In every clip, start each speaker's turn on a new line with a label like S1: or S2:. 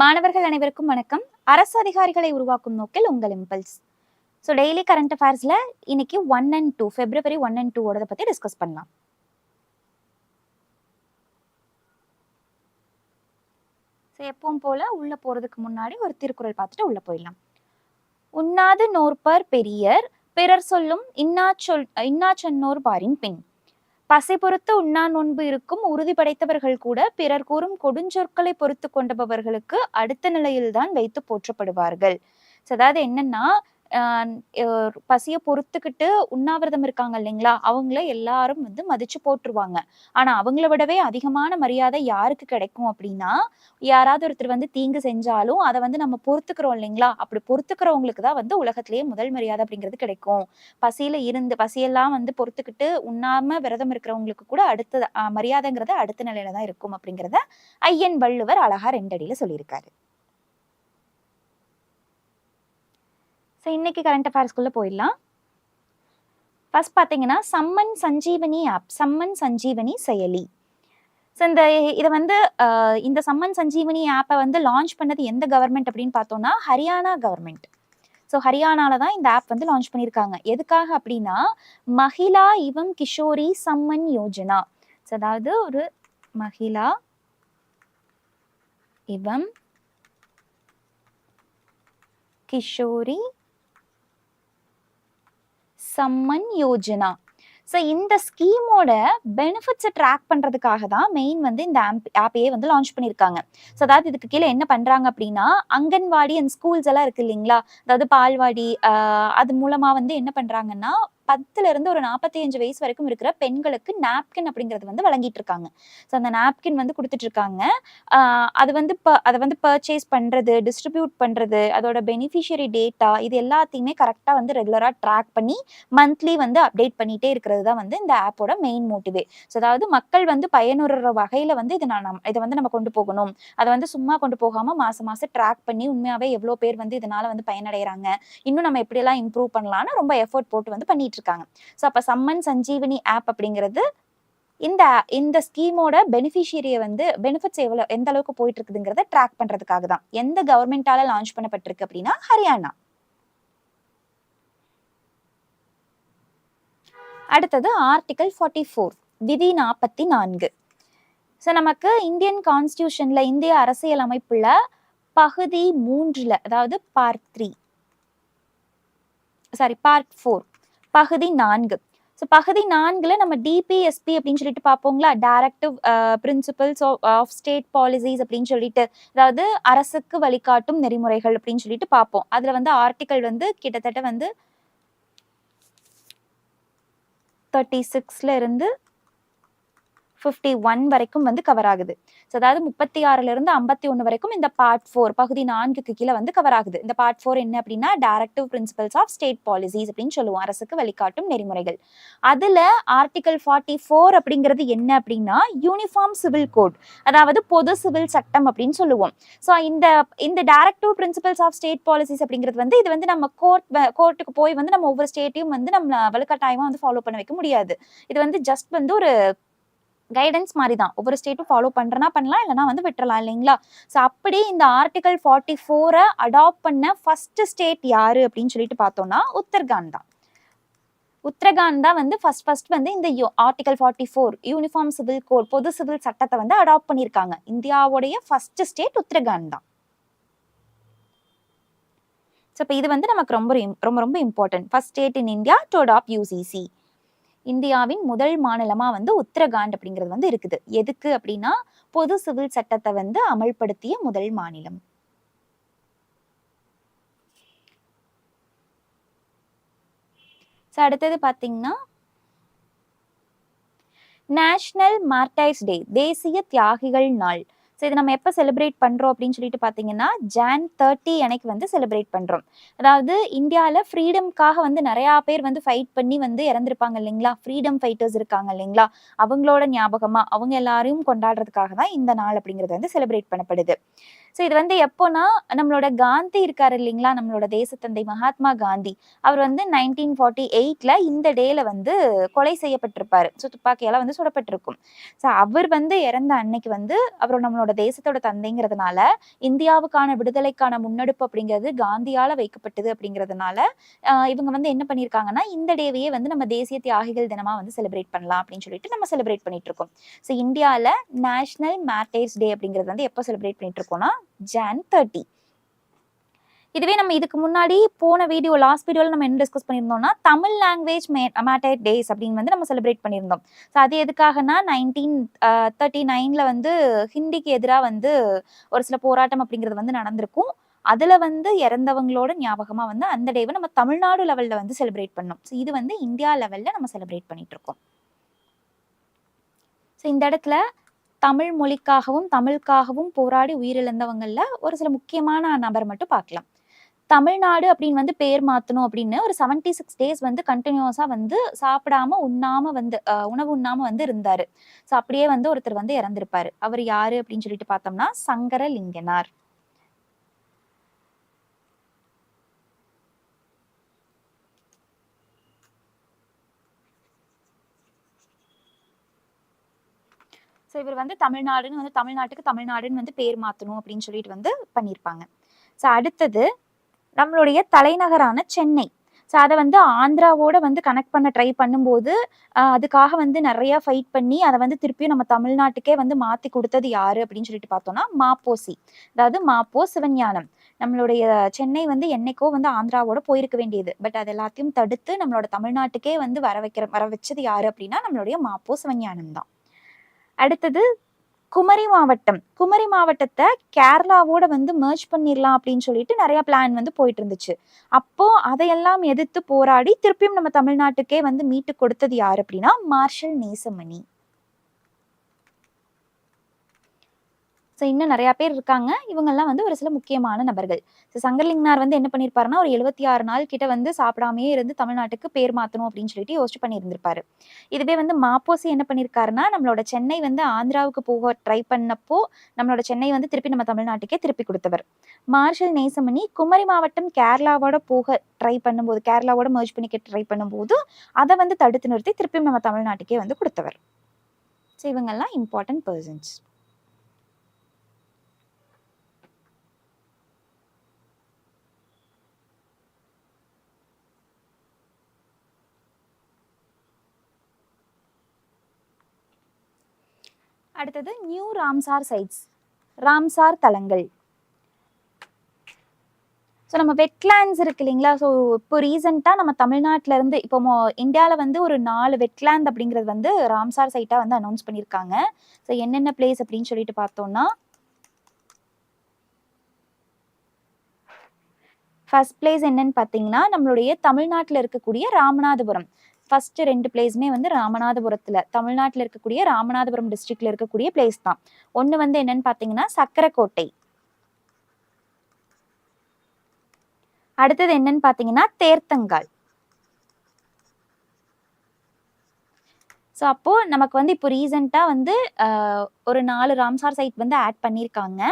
S1: மாணவர்கள் அனைவருக்கும் வணக்கம். அரசு அதிகாரிகளை உருவாக்கும் நோக்கில் உங்கள் இம்பல்ஸ் ஸோ டெய்லி கரண்ட் அஃபேர்ஸில் இன்னைக்கு one and two February one and டூவோட பற்றி டிஸ்கஸ் பண்ணலாம். ஸோ எப்பவும் போல உள்ள போறதுக்கு முன்னாடி ஒரு திருக்குறள் பார்த்துட்டு உள்ள போயிடலாம். உண்ணாது நோற்பர் பெரியர் பிறர் சொல்லும் இன்னா சொல் இன்னா சொன்னோர் பாரின் பின். பசை பொறுத்து உண்ணா நோன்பு இருக்கும் உறுதி படைத்தவர்கள் கூட பிறர் கூறும் கொடுஞ்சொற்களை பொறுத்து கொண்டபவர்களுக்கு அடுத்த நிலையில்தான் வைத்து போற்றப்படுவார்கள். ஸோ அதாவது என்னன்னா பசிய பொறுத்துக்கிட்டு உண்ணாவிரதம் இருக்காங்க இல்லைங்களா? அவங்கள எல்லாரும் வந்து மதிச்சு போட்டுருவாங்க. ஆனா அவங்கள விடவே அதிகமான மரியாதை யாருக்கு கிடைக்கும் அப்படின்னா யாராவது ஒருத்தர் வந்து தீங்கு செஞ்சாலும் அதை வந்து நம்ம பொறுத்துக்கிறோம் இல்லைங்களா? அப்படி பொறுத்துக்கிறவங்களுக்கு தான் வந்து உலகத்திலேயே முதல் மரியாதை அப்படிங்கிறது கிடைக்கும். பசியில இருந்து பசியெல்லாம் வந்து பொறுத்துக்கிட்டு உண்ணாம விரதம் இருக்கிறவங்களுக்கு கூட அடுத்த மரியாதைங்கிறது அடுத்த நிலையில தான் இருக்கும் அப்படிங்கிறத ஐயன் வள்ளுவர் அழகா ரெண்டடியில சொல்லியிருக்காரு. ஸோ இன்றைக்கி கரண்ட் அஃபேர்ஸ்குள்ளே போயிடலாம். ஃபர்ஸ்ட் பார்த்தீங்கன்னா சம்மன் சஞ்சீவனி ஆப் சம்மன் சஞ்சீவனி செயலி. ஸோ இந்த இதை வந்து இந்த சம்மன் சஞ்சீவனி ஆப்பை வந்து லான்ச் பண்ணது எந்த கவர்மெண்ட் அப்படின்னு பார்த்தோம்னா ஹரியானா கவர்மெண்ட் ஸோ ஹரியானால தான் இந்த ஆப் வந்து லான்ச் பண்ணியிருக்காங்க. எதுக்காக அப்படின்னா மகிழா இவம் கிஷோரி சம்மன் யோஜனா. ஸோ அதாவது ஒரு மகிழா இவம் கிஷோரி சம்மன் யோஜனா. ஸோ இந்த ஸ்கீமோட பெனிஃபிட்ஸை ட்ராக் பண்ணுறதுக்காக தான் மெயின் வந்து இந்த ஆப் ஆப்பையே வந்து லான்ச் பண்ணியிருக்காங்க. ஸோ அதாவது இதுக்கு கீழே என்ன பண்ணுறாங்க அப்படின்னா அங்கன்வாடி அண்ட் ஸ்கூல்ஸ் எல்லாம் இருக்கு இல்லைங்களா? அதாவது பால்வாடி அது மூலமாக வந்து என்ன பண்ணுறாங்கன்னா பத்துல இருந்து ஒரு நாற்பத்தி அஞ்சு வயசு வரைக்கும் இருக்கிற பெண்களுக்கு நாப்கின் அப்படிங்கிறது வந்து வழங்கிட்டு இருக்காங்க ஸோ அந்த நாப்கின் வந்து கொடுத்துட்டு இருக்காங்க அது வந்து ப அதை வந்து பர்ச்சேஸ் பண்ணுறது டிஸ்ட்ரிபியூட் பண்ணுறது அதோட பெனிஃபிஷியரி டேட்டா இது எல்லாத்தையுமே கரெக்டாக வந்து ரெகுலராக ட்ராக் பண்ணி மந்த்லி வந்து அப்டேட் பண்ணிட்டே இருக்கிறது தான் வந்து இந்த ஆப்போட மெயின் மோட்டிவே ஸோ அதாவது மக்கள் வந்து பயனுறுற வகையில் வந்து இதை நான் இதை வந்து நம்ம கொண்டு போகணும். அதை வந்து சும்மா கொண்டு போகாமல் மாதம் மாதம் ட்ராக் பண்ணி உண்மையாகவே எவ்வளோ பேர் வந்து இதனால வந்து பயனடைகிறாங்க இன்னும் நம்ம எப்படியெல்லாம் இம்ப்ரூவ் பண்ணலாம்னு ரொம்ப எஃபோர்ட் போட்டு வந்து பண்ணிட்டு இருக்காங்க ஸோ அப்போ சம்மன் சஞ்சீவனி ஆப் அப்படிங்கிறது இந்த இந்த ஸ்கீமோட பெனிஃபிஷியரியை வந்து பெனிஃபிட்ஸ் எவ்வளோ எந்த அளவுக்கு போயிட்டு இருக்குதுங்கிறத ட்ராக் பண்றதுக்காக தான். எந்த கவர்மெண்டால லான்ச் பண்ணப்பட்டிருக்கு அப்படின்னா ஹரியானா. அடுத்தது ஆர்டிகல் ஃபார்ட்டி ஃபோர் விதி நாற்பத்தி நான்கு. ஸோ நமக்கு இந்தியன் கான்ஸ்டியூஷன்ல இந்திய அரசியல் அமைப்புல பகுதி மூன்றுல அதாவது part three sorry part four பகுதி நான்கு. ஸோ பகுதி நான்குல நம்ம டிபிஎஸ்பி அப்படின்னு சொல்லிட்டு பார்ப்போங்களா directive principles of state policies அப்படின்னு சொல்லிட்டு அதாவது அரசுக்கு வழிகாட்டும் நெறிமுறைகள் அப்படின்னு சொல்லிட்டு பார்ப்போம். அதுல வந்து ஆர்டிக்கல் வந்து கிட்டத்தட்ட வந்து தேர்ட்டி சிக்ஸ்ல இருந்து ஃபிஃப்டி ஒன் வரைக்கும் வந்து கவர் ஆகுது. ஸோ அதாவது முப்பத்தி ஆறுல இருந்து ஐம்பத்தி ஒன்று வரைக்கும் இந்த பார்ட் ஃபோர் பகுதி நான்குக்கு கீழே வந்து கவர் ஆகுது. இந்த பார்ட் ஃபோர் என்ன அப்படின்னா directive principles of state policies அப்படின்னு சொல்லுவோம். அரசுக்கு வழிகாட்டும் நெறிமுறைகள். அதுல ஆர்டிகல் ஃபார்ட்டி ஃபோர் அப்படிங்கிறது என்ன அப்படின்னா யூனிஃபார்ம் சிவில் கோட் அதாவது பொது சிவில் சட்டம் அப்படின்னு சொல்லுவோம். ஸோ இந்த இந்த directive principles of state policies அப்படிங்கிறது வந்து இது வந்து நம்ம கோர்ட் கோர்ட்டுக்கு போய் வந்து நம்ம ஒவ்வொரு ஸ்டேட்டையும் வந்து நம்ம வலுக்கட்டாயமாக வந்து ஃபாலோ பண்ண வைக்க முடியாது. இது வந்து ஜஸ்ட் வந்து ஒரு கைடன்ஸ் மாதிரி தான் ஒவ்வொரு ஸ்டேட்டும் ஃபாலோ பண்ணுறனா பண்ணலாம் இல்லைனா வந்து விட்டுறலாம் இல்லைங்களா? ஸோ அப்படி இந்த ஆர்டிகல் ஃபார்ட்டி ஃபோரை அடாப்ட் பண்ண ஃபஸ்ட்டு ஸ்டேட் யார் அப்படின்னு சொல்லிட்டு பார்த்தோம்னா உத்தரகாண்ட் தான். உத்தரகாண்ட் தான் வந்து ஃபர்ஸ்ட் ஃபர்ஸ்ட் வந்து இந்த article forty four uniform civil code பொது சிவில் சட்டத்தை வந்து அடாப்ட் பண்ணியிருக்காங்க. இந்தியாவுடைய ஃபர்ஸ்ட் ஸ்டேட் உத்தரகாண்ட் தான். ஸோ இப்போ இது வந்து நமக்கு ரொம்ப ரொம்ப ரொம்ப important first state in India to adopt UCC இந்தியாவின் முதல் மாநிலமா வந்து உத்தரகாண்ட் அப்படிங்கிறது வந்து இருக்குது. எதுக்கு அப்படின்னா பொது சிவில் சட்டத்தை வந்து அமல்படுத்திய முதல் மாநிலம். ஸோ அடுத்தது பார்த்தீங்கன்னா நேஷனல் மார்டைஸ் டே தேசிய தியாகிகள் நாள். ஸோ இது நம்ம எப்போ செலிப்ரேட் பண்ணுறோம் அப்படின்னு சொல்லிட்டு பார்த்தீங்கன்னா ஜான் தேர்ட்டி அன்னைக்கு வந்து செலிப்ரேட் பண்ணுறோம் அதாவது இந்தியாவில் ஃப்ரீடம்காக வந்து நிறையா பேர் வந்து ஃபைட் பண்ணி வந்து இறந்துருப்பாங்க இல்லைங்களா? ஃப்ரீடம் ஃபைட்டர்ஸ் இருக்காங்க இல்லைங்களா? அவங்களோட ஞாபகமாக அவங்க எல்லாரையும் கொண்டாடுறதுக்காக தான் இந்த நாள் அப்படிங்கிறது வந்து செலிப்ரேட் பண்ணப்படுது. ஸோ இது வந்து எப்போனா நம்மளோட காந்தி இருக்காரு இல்லைங்களா? நம்மளோட தேசத்தந்தை மகாத்மா காந்தி. அவர் வந்து நைன்டீன் ஃபார்ட்டி எயிட்ல இந்த டேல வந்து கொலை செய்யப்பட்டிருப்பாரு. ஸோ துப்பாக்கியால வந்து சுடப்பட்டிருக்கும். ஸோ அவர் வந்து இறந்த அன்னைக்கு வந்து அவர் நம்மளோட தேசத்தோட தந்தைங்கிறதுனால இந்தியாவுக்கான விடுதலைக்கான முன்னெடுப்பு அப்படிங்கிறது காந்தியால வைக்கப்பட்டது அப்படிங்கிறதுனால இவங்க வந்து என்ன பண்ணியிருக்காங்கன்னா இந்த டேவையே வந்து நம்ம தேசிய தியாகிகள் தினமா வந்து செலிப்ரேட் பண்ணலாம் அப்படின்னு சொல்லிட்டு நம்ம செலிப்ரேட் பண்ணிட்டு இருக்கோம். ஸோ இந்தியாவில் நேஷனல் மேட்டர்ஸ் டே அப்படிங்கிறது வந்து எப்போ செலிப்ரேட் பண்ணிட்டு இருக்கோம்னா ஜான் தேர்ட்டி இதுவே நம்ம இதுக்கு முன்னாடி போன வீடியோ லாஸ்ட் வீடியோவில் நம்ம என்ன டிஸ்கஸ் பண்ணியிருந்தோம்னா தமிழ் லாங்குவேஜ் மேட்டர் டேஸ் அப்படின்னு வந்து நம்ம செலிப்ரேட் பண்ணியிருந்தோம். ஸோ அது எதுக்காகனா நைன்டீன் தேர்ட்டி நைனில் வந்து ஹிந்திக்கு எதிராக வந்து ஒரு சில போராட்டம் அப்படிங்கிறது வந்து நடந்திருக்கும். அதில் வந்து இறந்தவங்களோட ஞாபகமாக வந்து அந்த டேவை நம்ம தமிழ்நாடு லெவலில் வந்து செலிப்ரேட் பண்ணோம். ஸோ இது வந்து இந்தியா லெவலில் நம்ம செலிப்ரேட் பண்ணிகிட்ருக்கோம் ஸோ இந்த இடத்துல தமிழ் மொழிக்காகவும் தமிழுக்காகவும் போராடி உயிரிழந்தவங்களில் ஒரு சில முக்கியமான நபர் மட்டும் பார்க்கலாம். தமிழ்நாடு அப்படின்னு வந்து பேர் மாற்றணும் அப்படின்னு ஒரு செவன்டி சிக்ஸ் டேஸ் வந்து கண்டினியூஸாக வந்து சாப்பிடாம உண்ணாம வந்து உணவு உண்ணாம வந்து இருந்தாரு. ஸோ அப்படியே வந்து ஒருத்தர் வந்து இறந்திருப்பாரு. அவர் யாரு அப்படின்னு சொல்லிட்டு பார்த்தோம்னா சங்கரலிங்கனார். ஸோ இவர் வந்து தமிழ்நாடுன்னு வந்து தமிழ்நாட்டுக்கு தமிழ்நாடுன்னு வந்து பேர் மாற்றணும் அப்படின்னு சொல்லிட்டு வந்து பண்ணியிருப்பாங்க ஸோ அடுத்தது நம்மளுடைய தலைநகரான சென்னை. ஸோ அதை வந்து ஆந்திராவோட வந்து கனெக்ட் பண்ண ட்ரை பண்ணும்போது அதுக்காக வந்து நிறையா ஃபைட் பண்ணி அதை வந்து திருப்பியும் நம்ம தமிழ்நாட்டுக்கே வந்து மாற்றி கொடுத்தது யாரு அப்படின்னு சொல்லிட்டு பார்த்தோம்னா மாப்போசி. அதாவது மாப்போ சிவஞானம். நம்மளுடைய சென்னை வந்து என்னைக்கோ வந்து ஆந்திராவோட போயிருக்க வேண்டியது. பட் அது எல்லாத்தையும் தடுத்து நம்மளோட தமிழ்நாட்டுக்கே வந்து வர வைக்கிற வர வச்சது யாரு அப்படின்னா நம்மளுடைய மாப்போ சிவஞானம் தான். அடுத்தது குமரி மாவட்டம். குமரி மாவட்டத்தை கேரளாவோட வந்து merge பண்ணிடலாம் அப்படின்னு சொல்லிட்டு நிறைய பிளான் வந்து போயிட்டு இருந்துச்சு. அப்போ அதையெல்லாம் எதிர்த்து போராடி திருப்பியும் நம்ம தமிழ்நாட்டுக்கே வந்து மீட்டு கொடுத்தது யார் அப்படின்னா மார்ஷல் நேசமணி. ஸோ இன்னும் நிறையா பேர் இருக்காங்க. இவங்கெல்லாம் வந்து ஒரு சில முக்கியமான நபர்கள். ஸோ சங்கர்லிங்னார் வந்து என்ன பண்ணியிருப்பாருன்னா ஒரு எழுபத்தி ஆறு நாள் கிட்ட வந்து சாப்பிடாமையே இருந்து தமிழ்நாட்டுக்கு பேர் மாற்றணும் அப்படின்னு சொல்லிட்டு யோசிச்சு பண்ணியிருந்திருப்பாரு. இதுவே வந்து மாப்போசி என்ன பண்ணியிருக்காருன்னா நம்மளோட சென்னை வந்து ஆந்திராவுக்கு போக ட்ரை பண்ணப்போ நம்மளோட சென்னை வந்து திருப்பி நம்ம தமிழ்நாட்டுக்கே திருப்பி கொடுத்தவர். மார்ஷல் நேசமணி குமரி மாவட்டம் கேரளாவோட போக ட்ரை பண்ணும்போது கேரளாவோட மர்ஜ் பண்ணிக்க ட்ரை பண்ணும்போது அதை வந்து தடுத்து நிறுத்தி திருப்பியும் நம்ம தமிழ்நாட்டுக்கே வந்து கொடுத்தவர். ஸோ இவங்கெல்லாம் இம்பார்ட்டன்ட் பர்சன்ஸ் அடுத்தது நியூ ராம்சார் சைட்ஸ் ராம்சார் தலங்கள். ஸோ நம்ம வெட்லேண்ட்ஸ் இருக்கு இல்லைங்களா? ஸோ இப்போ ரீசெண்டாக நம்ம தமிழ்நாட்டில இருந்து இப்போ இந்தியாவில் வந்து ஒரு நாலு வெட்லேண்ட் அப்படிங்கிறது வந்து ராம்சார் சைட்டாக வந்து அனௌன்ஸ் பண்ணியிருக்காங்க ஸோ என்னென்ன பிளேஸ் அப்படின்னு சொல்லிட்டு பார்த்தோம்னா ஃபர்ஸ்ட் பிளேஸ் என்னன்னு பார்த்தீங்கன்னா நம்மளுடைய தமிழ்நாட்டில் இருக்கக்கூடிய ராமநாதபுரம். ஃபர்ஸ்ட் ரெண்டு பிளேஸுமே வந்து ராமநாதபுரத்தில் தமிழ்நாட்டில் இருக்கக்கூடிய ராமநாதபுரம் டிஸ்ட்ரிக்ட்ல இருக்கக்கூடிய பிளேஸ் தான். ஒன்று வந்து என்னன்னு பார்த்தீங்கன்னா சக்கரக்கோட்டை. அடுத்தது என்னன்னு பார்த்தீங்கன்னா தேர்த்தங்கால் ஸோ அப்போ நமக்கு வந்து இப்போ ரீசெண்டாக வந்து ஒரு நாலு ராம்சார் சைட் வந்து ஆட் பண்ணியிருக்காங்க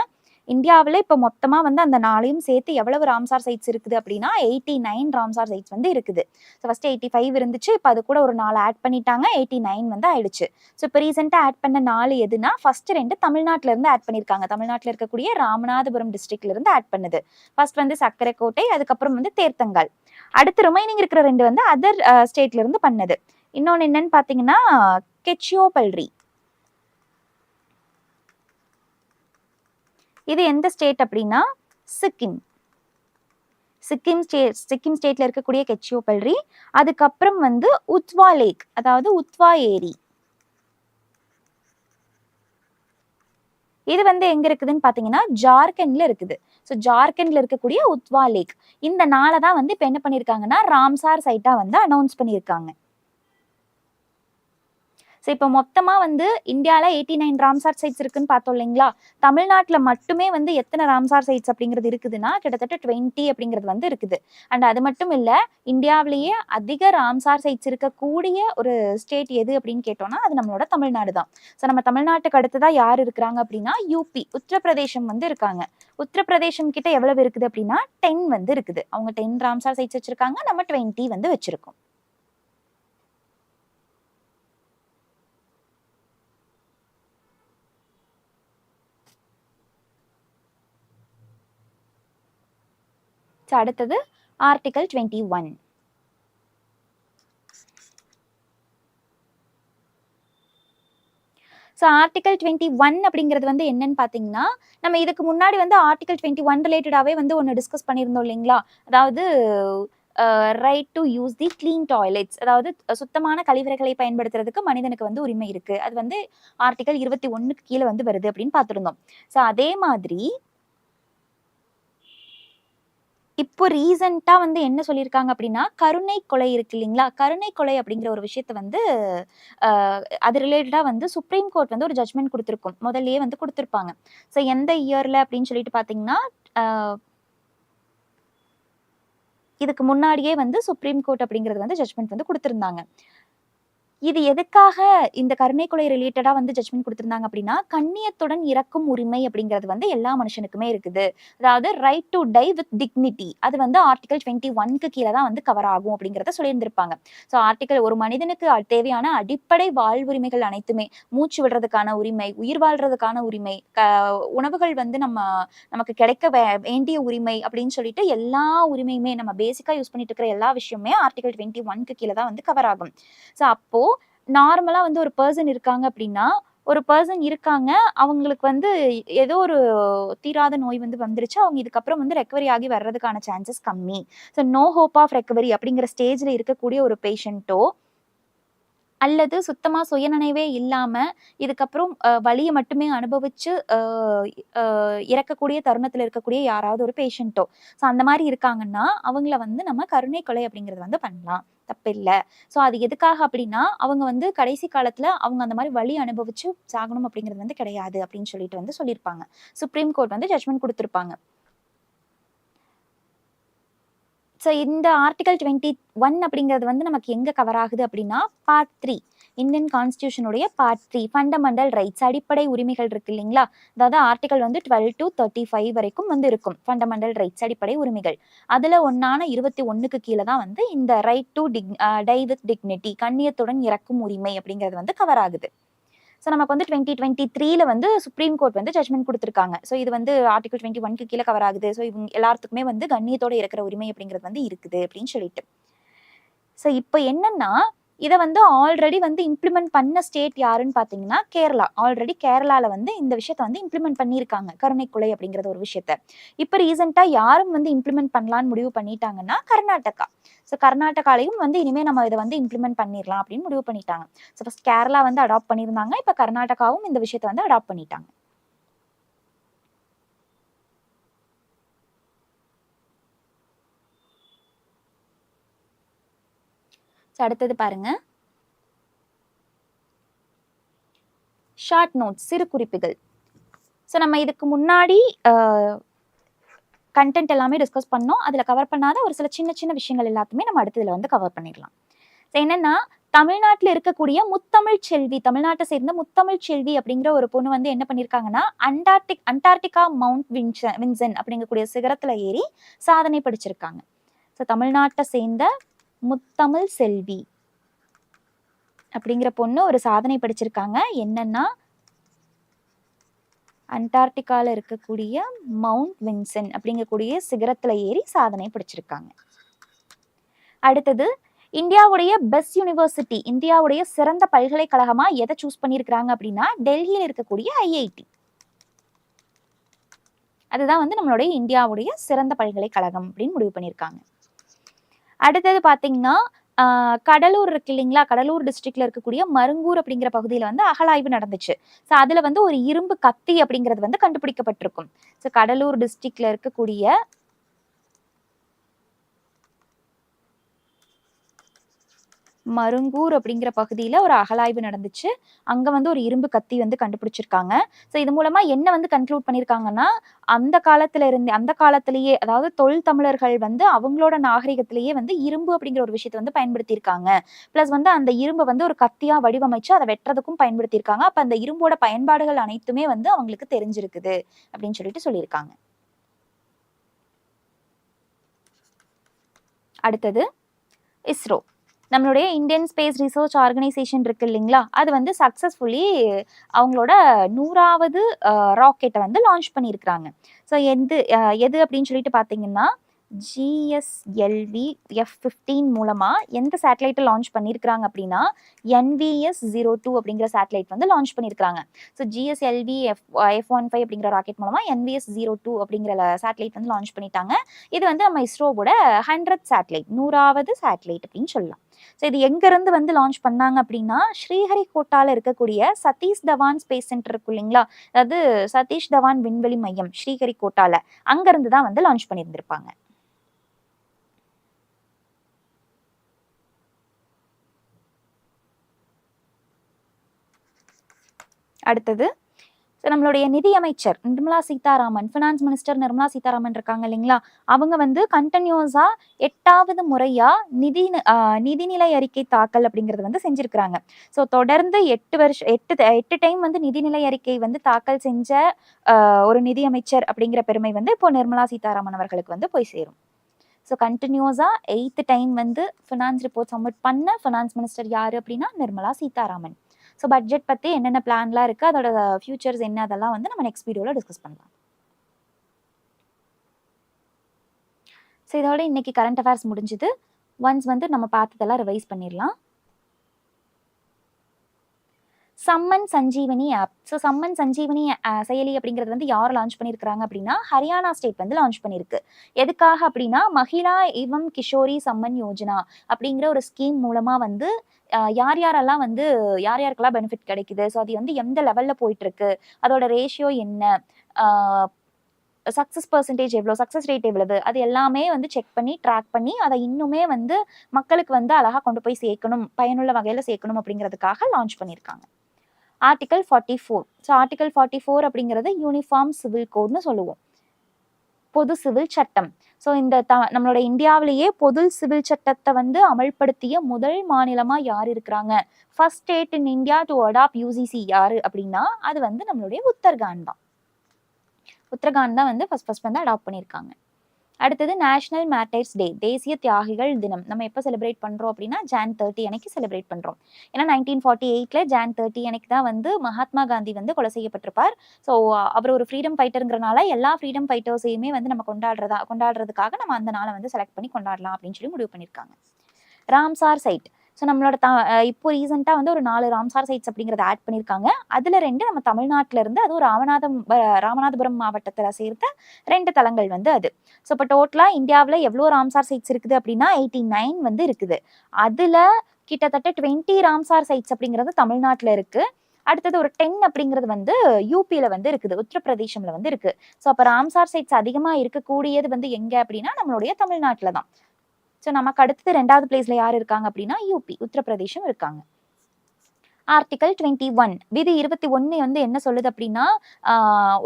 S1: இந்தியாவில் இப்போ மொத்தமாக வந்து அந்த நாளையும் சேர்த்து எவ்வளவு ராம்சார் சைட்ஸ் இருக்குது அப்படின்னா எயிட்டி நைன் ராம்சார் சைட்ஸ் வந்து இருக்குது. ஸோ ஃபஸ்ட்டு எயிட்டி ஃபைவ் இருந்துச்சு. இப்போ அது கூட ஒரு நாலு ஆட் பண்ணிட்டாங்க. எயிட்டி நைன் வந்து ஆயிடுச்சு. ஸோ இப்போ ரீசெண்டாக ஆட் பண்ண நாலு எதுனா ஃபர்ஸ்ட் ரெண்டு தமிழ்நாட்டுல இருந்து ஆட் பண்ணியிருக்காங்க தமிழ்நாட்டில் இருக்கக்கூடிய ராமநாதபுரம் டிஸ்ட்ரிக்ட்ல இருந்து ஆட் பண்ணுது. ஃபர்ஸ்ட் வந்து சக்கரைக்கோட்டை அதுக்கப்புறம் வந்து தேர்த்தங்கால். அடுத்து ரிமைனிங் இருக்கிற ரெண்டு வந்து அதர் ஸ்டேட்ல இருந்து பண்ணது. இன்னொன்று என்னன்னு பார்த்தீங்கன்னா கெச்சியோபல்ரி. இது எந்த ஸ்டேட் அப்படின்னா சிக்கிம். சிக்கிம் ஸ்டேட் சிக்கிம் ஸ்டேட்ல இருக்கக்கூடிய கெச்சியோபல்ரி. அதுக்கப்புறம் வந்து உத்வா லேக் அதாவது உத்வா ஏரி. இது வந்து எங்க இருக்குதுன்னு பாத்தீங்கன்னா ஜார்க்கண்ட்ல இருக்குது. ஸோ ஜார்க்கண்ட்ல இருக்கக்கூடிய உத்வா லேக் இந்த நாளை தான் வந்து இப்போ என்ன பண்ணியிருக்காங்கன்னா ராம்சார் சைட்டா வந்து அனௌன்ஸ் பண்ணியிருக்காங்க ஸோ இப்போ மொத்தமாக வந்து இந்தியாவில் எயிட்டி நைன் ராம்சார் சைட்ஸ் இருக்குன்னு பார்த்தோம் இல்லைங்களா? தமிழ்நாட்டில் மட்டுமே வந்து எத்தனை ராம்சார் சைட்ஸ் அப்படிங்கிறது இருக்குதுன்னா கிட்டத்தட்ட டுவெண்ட்டி அப்படிங்கிறது வந்து இருக்குது. அண்ட் அது மட்டும் இல்லை இந்தியாவிலேயே அதிக ராம்சார் சைட்ஸ் இருக்கக்கூடிய ஒரு ஸ்டேட் எது அப்படின்னு கேட்டோம்னா அது நம்மளோட தமிழ்நாடு தான். ஸோ நம்ம தமிழ்நாட்டுக்கு அடுத்ததாக யார் இருக்கிறாங்க அப்படின்னா யூபி உத்தரப்பிரதேசம் வந்து இருக்காங்க. உத்தரப்பிரதேசம் கிட்ட எவ்வளவு இருக்குது அப்படின்னா டென் வந்து இருக்குது. அவங்க டென் ராம்சார் சைட்ஸ் வச்சிருக்காங்க நம்ம டுவெண்ட்டி வந்து வச்சிருக்கோம். ஸோ அடுத்தது article twenty one so article twenty one அப்படிங்கிறது வந்து என்னன்னு பார்த்தீங்கன்னா நம்ம இதுக்கு முன்னாடி வந்து ஆர்டிகல் டுவெண்ட்டி ஒன் ரிலேட்டடாகவே வந்து ஒன்று டிஸ்கஸ் பண்ணியிருந்தோம் இல்லைங்களா? அதாவது right to use the clean toilets அதாவது சுத்தமான கழிவறைகளை பயன்படுத்துறதுக்கு மனிதனுக்கு வந்து உரிமை இருக்குது அது வந்து ஆர்டிகல் இருபத்தி ஒன்றுக்கு கீழே வந்து வருது அப்படின்னு பார்த்துருந்தோம் ஸோ அதே மாதிரி இப்போ ரீசண்டாக வந்து என்ன சொல்லியிருக்காங்க அப்படின்னா கருணை கொலை இருக்கு இல்லைங்களா? கருணை கொலை அப்படிங்கிற ஒரு விஷயத்த வந்து அது ரிலேட்டடாக வந்து சுப்ரீம் கோர்ட் வந்து ஒரு ஜட்மெண்ட் கொடுத்துருக்கும். முதல்லயே வந்து கொடுத்துருப்பாங்க. ஸோ எந்த இயர்ல அப்படின்னு சொல்லிட்டு பார்த்தீங்கன்னா இதுக்கு முன்னாடியே வந்து சுப்ரீம் கோர்ட் அப்படிங்கிறது வந்து ஜட்மெண்ட் வந்து கொடுத்துருந்தாங்க. இது எதுக்காக இந்த கருணை கொலை ரிலேட்டடா வந்து ஜட்மெண்ட் கொடுத்துருந்தாங்க அப்படின்னா கண்ணியத்துடன் இறக்கும் உரிமை அப்படிங்கிறது வந்து எல்லா மனுஷனுக்குமே இருக்குது. அதாவது right to die with dignity அது வந்து ஆர்டிகல் டுவெண்ட்டி ஒன்க்கு கீழே தான் வந்து கவர் ஆகும் அப்படிங்கிறத சொல்லியிருந்திருப்பாங்க. ஸோ ஆர்டிகல் ஒரு மனிதனுக்கு தேவையான அடிப்படை வாழ்வுரிமைகள் அனைத்துமே மூச்சு விடுறதுக்கான உரிமை உயிர் வாழ்றதுக்கான உரிமை க உணவுகள் வந்து நம்ம நமக்கு கிடைக்க வே- வேண்டிய உரிமை அப்படின்னு சொல்லிட்டு எல்லா உரிமையுமே நம்ம பேசிக்காக யூஸ் பண்ணிட்டு இருக்கிற எல்லா விஷயமே ஆர்டிகல் டுவெண்ட்டி ஒன்க்கு கீழே தான் வந்து கவர் ஆகும். ஸோ அப்போ நார்மலாக வந்து ஒரு பர்சன் இருக்காங்க அப்படின்னா ஒரு பர்சன் இருக்காங்க அவங்களுக்கு வந்து ஏதோ ஒரு தீராத நோய் வந்து வந்துருச்சு அவங்க இதுக்கப்புறம் வந்து ரெக்கவரி ஆகி வர்றதுக்கான சான்சஸ் கம்மி. So no hope of recovery அப்படிங்கிற ஸ்டேஜில் இருக்கக்கூடிய ஒரு பேஷண்ட்டோ அல்லது சுத்தமாக சுயநினைவே இல்லாமல் இதுக்கப்புறம் வழியை மட்டுமே அனுபவிச்சு இறக்கக்கூடிய தருணத்தில் இருக்கக்கூடிய யாராவது ஒரு பேஷண்ட்டோ ஸோ அந்த மாதிரி இருக்காங்கன்னா அவங்கள வந்து நம்ம கருணை கொலை அப்படிங்கிறது வந்து பண்ணலாம். தப்பில்லை. ஸோ அது எதுக்காக அப்படின்னா அவங்க வந்து கடைசி காலத்துல அவங்க அந்த மாதிரி வழி அனுபவிச்சு சாகணும் அப்படிங்கிறது வந்து கிடையாது அப்படின்னு சொல்லிட்டு வந்து சொல்லியிருப்பாங்க. சுப்ரீம் கோர்ட் வந்து ஜட்மெண்ட் கொடுத்துருப்பாங்க. ஸோ இந்த ஆர்டிகல் டுவெண்ட்டி ஒன் அப்படிங்கிறது வந்து நமக்கு எங்க கவர் ஆகுது அப்படின்னா பார்ட் த்ரீ இந்தியன் கான்ஸ்டியூஷனுடைய பார்ட் த்ரீ ஃபண்டமெண்டல் ரைட்ஸ் அடிப்படை உரிமைகள் இருக்கு இல்லைங்களா? அதாவது ஆர்டிகல் வந்து டுவெல் டு தேர்ட்டி ஃபைவ் வரைக்கும் வந்து இருக்கும். ஃபண்டமெண்டல் ரைட்ஸ் அடிப்படை உரிமைகள். அதில் ஒன்னான இருபத்தி ஒன்றுக்கு கீழே தான் வந்து இந்த right to dig die with dignity கண்ணியத்துடன் இறக்கும் உரிமை அப்படிங்கிறது வந்து கவர் ஆகுது. ஸோ நமக்கு வந்து டுவெண்ட்டி டுவெண்ட்டி த்ரீல வந்து சுப்ரீம் கோர்ட் வந்து ஜட்மெண்ட் கொடுத்துருக்காங்க. ஸோ இது வந்து ஆர்டிகல் டுவெண்ட்டி ஒன்க்கு கீழே கவர் ஆகுது. ஸோ இவங்க எல்லாத்துக்குமே வந்து கண்ணியத்தோட இருக்கிற உரிமை அப்படிங்கிறது வந்து இருக்குது அப்படின்னு சொல்லிட்டு. ஸோ இப்போ என்னன்னா இதை வந்து ஆல்ரெடி வந்து இம்ப்ளிமெண்ட் பண்ண ஸ்டேட் யாருன்னு பார்த்தீங்கன்னா கேரளா. ஆல்ரெடி கேரளாவில் வந்து இந்த விஷயத்த வந்து இம்ப்ளிமெண்ட் பண்ணியிருக்காங்க. கருணைக்குலை கொலை அப்படிங்கிறத ஒரு விஷயத்த. இப்போ ரீசெண்டாக யாரும் வந்து இம்ப்ளிமெண்ட் பண்ணலான்னு முடிவு பண்ணிட்டாங்கன்னா கர்நாடகா. ஸோ கர்நாடகாலையும் வந்து இனிமேல் நம்ம இதை வந்து இம்ப்ளிமெண்ட் பண்ணிடலாம் அப்படின்னு முடிவு பண்ணிட்டாங்க. ஸோ ஃபஸ்ட் கேரளா வந்து அடாப்ட் பண்ணியிருந்தாங்க. இப்போ கர்நாடகாவும் இந்த விஷயத்த வந்து அடாப்ட் பண்ணிட்டாங்க. ஸோ அடுத்தது பாருங்க. ஷார்ட் நோட்ஸ் சிறு குறிப்புகள். ஸோ நம்ம இதுக்கு முன்னாடி கண்டென்ட் எல்லாமே டிஸ்கஸ் பண்ணோம். அதில் கவர் பண்ணாத ஒரு சில சின்ன சின்ன விஷயங்கள் எல்லாத்தையுமே நம்ம அடுத்ததுல வந்து கவர் பண்ணிடலாம். ஸோ என்னன்னா தமிழ்நாட்டில் இருக்கக்கூடிய முத்தமிழ் செல்வி தமிழ்நாட்டை சேர்ந்த முத்தமிழ் செல்வி அப்படிங்கிற ஒரு பொண்ணு வந்து என்ன பண்ணியிருக்காங்கன்னா Antarctic Antarctica Mount Vinson Vinson அப்படிங்கக்கூடிய சிகரத்தில் ஏறி சாதனை படிச்சிருக்காங்க. ஸோ தமிழ்நாட்டை சேர்ந்த முத்தமிழ் செல்வி அப்படிங்கிற பொண்ணு ஒரு சாதனை படிச்சிருக்காங்க. என்னன்னா அண்டார்டிகாவில் இருக்கக்கூடிய மவுண்ட் வின்சன் அப்படிங்கக்கூடிய சிகரத்துல ஏறி சாதனை படிச்சிருக்காங்க. அடுத்தது இந்தியாவுடைய பெஸ்ட் யூனிவர்சிட்டி இந்தியாவுடைய சிறந்த பல்கலைக்கழகமா எதை சூஸ் பண்ணியிருக்கிறாங்க அப்படின்னா டெல்லியில் இருக்கக்கூடிய ஐஐடி அதுதான் வந்து நம்மளுடைய இந்தியாவுடைய சிறந்த பல்கலைக்கழகம் அப்படின்னு முடிவு பண்ணியிருக்காங்க. அடுத்தது பார்த்தீங்கன்னா கடலூர் இருக்கு இல்லைங்களா? கடலூர் டிஸ்ட்ரிக்ட்ல இருக்கக்கூடிய மருங்கூர் அப்படிங்கிற பகுதியில் வந்து அகலாய்வு நடந்துச்சு. ஸோ அதுல வந்து ஒரு இரும்பு கத்தி அப்படிங்கிறது வந்து கண்டுபிடிக்கப்பட்டிருக்கும். ஸோ கடலூர் டிஸ்ட்ரிக்ட்ல இருக்கக்கூடிய மருங்கூர் அப்படிங்கிற பகுதியில் ஒரு அகலாய்வு நடந்துச்சு. அங்கே வந்து ஒரு இரும்பு கத்தி வந்து கண்டுபிடிச்சிருக்காங்க. ஸோ இது மூலமாக என்ன வந்து கன்க்ளூட் பண்ணியிருக்காங்கன்னா அந்த காலத்தில் இருந்து அந்த காலத்திலேயே அதாவது தொல் தமிழர்கள் வந்து அவங்களோட நாகரிகத்திலேயே வந்து இரும்பு அப்படிங்கிற ஒரு விஷயத்தை வந்து பயன்படுத்தியிருக்காங்க. ப்ளஸ் வந்து அந்த இரும்பை வந்து ஒரு கத்தியாக வடிவமைச்சு அதை வெட்டுறதுக்கும் பயன்படுத்தியிருக்காங்க. அப்போ அந்த இரும்போட பயன்பாடுகள் அனைத்துமே வந்து அவங்களுக்கு தெரிஞ்சிருக்குது அப்படின்னு சொல்லிட்டு சொல்லியிருக்காங்க. அடுத்தது இஸ்ரோ. நம்மளுடைய இந்தியன் ஸ்பேஸ் ரிசர்ச் ஆர்கனைசேஷன் இருக்கு இல்லைங்களா? அது வந்து சக்ஸஸ்ஃபுல்லி அவங்களோட நூறாவது ராக்கெட்டை வந்து லான்ச் பண்ணியிருக்கிறாங்க. ஸோ எது எது அப்படின்னு சொல்லிட்டு பார்த்தீங்கன்னா ஜிஎஸ்எல்வி எஃப் ஃபிஃப்டீன் மூலமாக எந்த சேட்டலைட்டை லான்ச் பண்ணியிருக்கிறாங்க அப்படின்னா என்விஎஸ் ஜீரோ டூ அப்படிங்கிற சேட்டலைட் வந்து லான்ச் பண்ணியிருக்கிறாங்க. So GSLV F F one five அப்படிங்கிற ராக்கெட் மூலமாக என்விஎஸ் ஜீரோ டூ அப்படிங்கிற சேட்டலைட் வந்து லான்ச் பண்ணிட்டாங்க. இது வந்து நம்ம இஸ்ரோவோட ஹண்ட்ரட் சேட்டலைட் நூறாவது சேட்டலைட் அப்படின்னு சொல்லலாம். ஸோ இது எங்கேருந்து வந்து லான்ச் பண்ணாங்க அப்படின்னா ஸ்ரீஹரிகோட்டால இருக்கக்கூடிய சதீஷ் தவான் ஸ்பேஸ் சென்டர் இருக்கு இல்லைங்களா? அதாவது சதீஷ் தவான் விண்வெளி மையம் ஸ்ரீஹரிகோட்டால. அங்கேருந்து தான் வந்து லான்ச் பண்ணியிருந்திருப்பாங்க. அடுத்தது. ஸோ நம்மளுடைய நிதியமைச்சர் நிர்மலா சீதாராமன் ஃபினான்ஸ் மினிஸ்டர் நிர்மலா சீதாராமன் இருக்காங்க இல்லைங்களா? அவங்க வந்து கண்டினியூஸாக எட்டாவது முறையாக நிதி நிதிநிலை அறிக்கை தாக்கல் அப்படிங்கிறது வந்து செஞ்சுருக்கிறாங்க. ஸோ தொடர்ந்து எட்டு வருஷம் எட்டு எட்டு டைம் வந்து நிதிநிலை அறிக்கை வந்து தாக்கல் செஞ்ச ஒரு நிதியமைச்சர் அப்படிங்கிற பெருமை வந்து இப்போ நிர்மலா சீதாராமன் அவர்களுக்கு வந்து போய் சேரும். ஸோ கண்டினியூஸாக எயித்து டைம் வந்து ஃபினான்ஸ் ரிப்போர்ட் சப்மிட் பண்ண ஃபினான்ஸ் மினிஸ்டர் யார் அப்படின்னா நிர்மலா சீதாராமன். ஸோ பட்ஜெட் பற்றி என்னென்ன பிளான்லாம் இருக்குது அதோட ஃபியூச்சர்ஸ் என்ன? அதெல்லாம் வந்து நம்ம நெக்ஸ்ட் வீடியோவில் டிஸ்கஸ் பண்ணலாம். ஸோ இதோட இன்னைக்கு கரண்ட் அஃபேர்ஸ் முடிஞ்சுது. ஒன்ஸ் வந்து நம்ம பார்த்ததெல்லாம் ரிவைஸ் பண்ணிடலாம். சம்மன் சஞ்சீவனி ஆப் ஸோ சம்மன் சஞ்சீவனி செயலி அப்படிங்கிறது வந்து யார் லான்ச் பண்ணியிருக்கிறாங்க அப்படின்னா ஹரியானா ஸ்டேட் வந்து லான்ச் பண்ணியிருக்கு எதுக்காக அப்படின்னா மகிழா இவம் கிஷோரி சம்மன் யோஜனா அப்படிங்கிற ஒரு ஸ்கீம் மூலமாக வந்து யார் யாரெல்லாம் வந்து யார் யாருக்கெல்லாம் பெனிஃபிட் கிடைக்குது? ஸோ அது வந்து எந்த லெவலில் போயிட்டுருக்கு? அதோட ரேஷியோ என்ன? சக்ஸஸ் பர்சன்டேஜ் எவ்வளோ? சக்ஸஸ் ரேட் எவ்வளவு? அது எல்லாமே வந்து செக் பண்ணி ட்ராக் பண்ணி அதை இன்னுமே வந்து மக்களுக்கு வந்து அழகாக கொண்டு போய் சேர்க்கணும் பயனுள்ள வகையில் சேர்க்கணும் அப்படிங்கிறதுக்காக லான்ச் பண்ணியிருக்காங்க article forty four so article forty four அப்படிங்கிறது யூனிஃபார்ம் சிவில் கோட்னு சொல்லுவோம். பொது சிவில் சட்டம். ஸோ இந்த த நம்மளோட இந்தியாவிலேயே பொது சிவில் சட்டத்தை வந்து அமல்படுத்திய முதல் மாநிலமாக யார் இருக்கிறாங்க? First state in India to adopt UCC யார் அப்படின்னா அது வந்து நம்மளுடைய உத்தரகாண்ட் தான். உத்தரகாண்ட் தான் வந்து ஃபஸ்ட் ஃபஸ்ட் வந்து அடாப்ட் பண்ணியிருக்காங்க. அடுத்தது நேஷனல் மேட்டைர்ஸ் டே தேசிய தியாகிகள் தினம். நம்ம எப்போ செலிப்ரேட் பண்ணுறோம் அப்படின்னா ஜான் தேர்ட்டி அன்னைக்கு செலிப்ரேட் பண்ணுறோம் ஏன்னா நைன்டீன் ஃபார்ட்டி எயிட்டில் ஜான் தேர்ட்டி அன்னைக்கு தான் வந்து மகாத்மா காந்தி வந்து கொலை செய்யப்பட்டிருப்பார். ஸோ அவர் ஒரு ஃப்ரீடம் ஃபைட்டருங்கிறனால எல்லா ஃப்ரீடம் ஃபைட்டர்ஸையுமே வந்து நம்ம கொண்டாடுறதா கொண்டாடுறதுக்காக நம்ம அந்த நாளை வந்து செலக்ட் பண்ணி கொண்டாடலாம் அப்படின்னு சொல்லி முடிவு பண்ணியிருக்காங்க. ராம்சார் சைட் ஸோ நம்மளோட த இப்போ ரீசெண்டாக வந்து ஒரு நாலு ராம்சார் சைட்ஸ் அப்படிங்கிறத ஆட் பண்ணியிருக்காங்க அதில் ரெண்டு நம்ம தமிழ்நாட்டில் இருந்து அதுவும் ராமநாதம் ராமநாதபுரம் மாவட்டத்தில் சேர்த்த ரெண்டு தலங்கள் வந்து அது. ஸோ இப்போ டோட்டலாக இந்தியாவில் எவ்வளோ ராம்சார் சைட்ஸ் இருக்குது அப்படின்னா எயிட்டி நைன் வந்து இருக்குது. அதில் கிட்டத்தட்ட டுவெண்ட்டி ராம்சார் சைட்ஸ் அப்படிங்கிறது தமிழ்நாட்டில் இருக்குது அடுத்தது ஒரு டென் அப்படிங்கிறது வந்து யூபியில வந்து இருக்குது உத்தரப்பிரதேசம்ல வந்து இருக்கு. ஸோ அப்போ ராம்சார் சைட்ஸ் அதிகமாக இருக்கக்கூடியது வந்து எங்க அப்படின்னா நம்மளுடைய தமிழ்நாட்டில் தான் ஸோ நமக்கு அடுத்தது ரெண்டாவது பிளேஸ்ல யார் இருக்காங்க அப்படின்னா யூபி உத்தரப்பிரதேசம் இருக்காங்க. ஆர்டிகல் டுவெண்ட்டி ஒன் விதி இருபத்தி ஒன்று வந்து என்ன சொல்லுது அப்படின்னா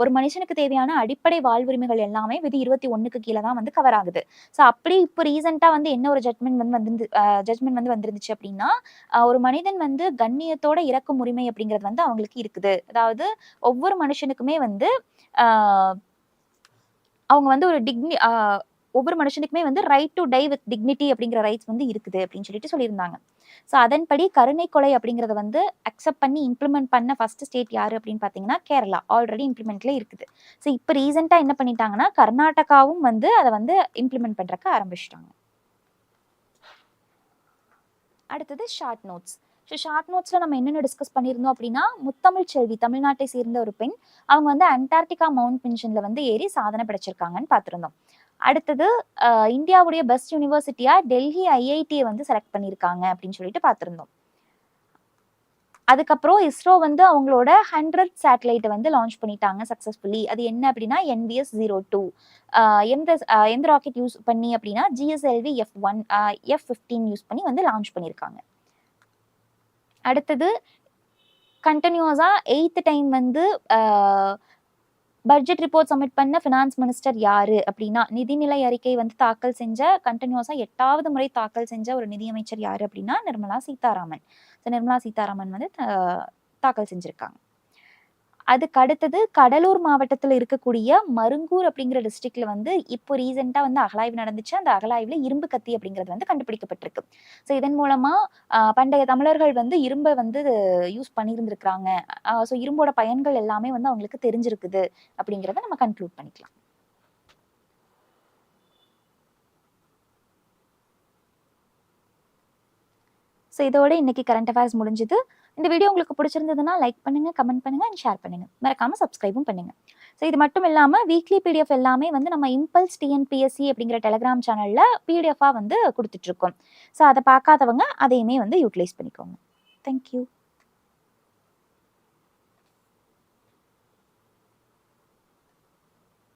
S1: ஒரு மனுஷனுக்கு தேவையான அடிப்படை வாழ்வுரிமைகள் எல்லாமே விதி இருபத்தி ஒன்றுக்கு கீழே தான் வந்து கவர் ஆகுது. ஸோ அப்படி இப்போ ரீசெண்டாக வந்து என்ன ஒரு ஜட்மெண்ட் வந்து வந்து ஜட்மெண்ட் வந்து வந்திருந்துச்சு அப்படின்னா ஒரு மனிதன் வந்து கண்ணியத்தோட இறக்கும் உரிமை அப்படிங்கிறது வந்து அவங்களுக்கு இருக்குது. அதாவது ஒவ்வொரு மனுஷனுக்குமே வந்து அவங்க வந்து ஒரு டிக்னி ஒவ்வொரு மனுஷனுக்குமே வந்து right to die with dignity அப்படிங்கிற ரைட்ஸ் வந்து இருக்குது அப்படின்னு சொல்லிட்டு சொல்லியிருந்தாங்க. ஸோ அதன்படி கருணை கொலை அப்படிங்கிறத வந்து அக்செப்ட் பண்ணி இம்ப்ளிமெண்ட் பண்ண ஃபர்ஸ்ட் ஸ்டேட் யாரு அப்படின்னு பார்த்தீங்கன்னா கேரளா. ஆல்ரெடி இம்ப்ளிமெண்ட்ல இருக்குது. ஸோ இப்போ ரீசெண்டாக என்ன பண்ணிட்டாங்கன்னா கர்நாடகாவும் வந்து அதை வந்து இம்ப்ளிமெண்ட் பண்ணுறக்கு ஆரம்பிச்சிட்டாங்க. அடுத்தது ஷார்ட் நோட்ஸ் ஸோ ஷார்ட் நோட்ஸில் நம்ம என்னென்ன டிஸ்கஸ் பண்ணியிருந்தோம் அப்படின்னா முத்தமிழ் செல்வி தமிழ்நாட்டை சேர்ந்த ஒரு பெண் அவங்க வந்து அண்டார்டிகா மவுண்ட் பென்ஷனில் வந்து ஏறி சாதனை படைச்சிருக்காங்கன்னு பார்த்துருந்தோம். அடுத்தது இந்தியாவுடைய பெஸ்ட் யூனிவர்சிட்டியாக டெல்லி ஐஐடியை வந்து செலக்ட் பண்ணியிருக்காங்க அப்படின்னு சொல்லிட்டு பார்த்துருந்தோம். அதுக்கப்புறம் இஸ்ரோ வந்து அவங்களோட ஹண்ட்ரட் சேட்டலைட்டை வந்து லான்ச் பண்ணிட்டாங்க சக்ஸஸ்ஃபுல்லி அது என்ன அப்படின்னா என்பிஎஸ் ஜீரோ டூ எந்த எந்த ராக்கெட் யூஸ் பண்ணி அப்படின்னா GSLV F one F fifteen use பண்ணி வந்து லான்ச் பண்ணியிருக்காங்க. அடுத்தது கண்டினியூஸாக எயித்து டைம் வந்து பட்ஜெட் ரிப்போர்ட் சப்மிட் பண்ண ஃபினான்ஸ் மினிஸ்டர் யாரு அப்படின்னா நிதிநிலை அறிக்கை வந்து தாக்கல் செஞ்ச கண்டினியூஸாக எட்டாவது முறை தாக்கல் செஞ்ச ஒரு நிதியமைச்சர் யாரு அப்படின்னா நிர்மலா சீதாராமன். ஸோ நிர்மலா சீதாராமன் வந்து தாக்கல் செஞ்சிருக்காங்க. அதுக்கு அடுத்தது கடலூர் மாவட்டத்தில் இருக்கக்கூடிய மருங்கூர் அப்படிங்கிற டிஸ்ட்ரிக்ட்ல வந்து இப்போ ரீசெண்டாக வந்து அகலாய்வு நடந்துச்சு. அந்த அகலாய்வில் இரும்பு கத்தி அப்படிங்கிறது வந்து கண்டுபிடிக்கப்பட்டிருக்கு. ஸோ இதன் மூலமா ஆஹ், பண்டைய தமிழர்கள் வந்து இரும்பை வந்து யூஸ் பண்ணியிருந்திருக்கிறாங்க. ஸோ இரும்போட பயன்கள் எல்லாமே வந்து அவங்களுக்கு தெரிஞ்சிருக்குது அப்படிங்கிறத நம்ம கன்க்ளூட் பண்ணிக்கலாம். ஸோ இதோட இன்னைக்கு கரண்ட் அஃபேர்ஸ் முடிஞ்சுது. இந்த வீடியோ உங்களுக்கு பிடிச்சிருந்ததுன்னா லைக் பண்ணுங்க கமெண்ட் பண்ணுங்க அண்ட் ஷேர் பண்ணுங்க. மறக்காம சப்ஸ்கிரைபும் பண்ணுங்க. ஸோ இது மட்டும் இல்லாமல் வீக்லி பிடிஎஃப் எல்லாமே வந்து நம்ம இம்பல்ஸ் டிஎன்பிஎஸ்சி அப்படிங்கிற டெலிகிராம் சேனலில் பிடிஎஃபாக வந்து கொடுத்துட்ருக்கோம் ஸோ அதை பார்க்காதவங்க அதையுமே வந்து யூட்டிலைஸ் பண்ணிக்கோங்க. தேங்க்யூ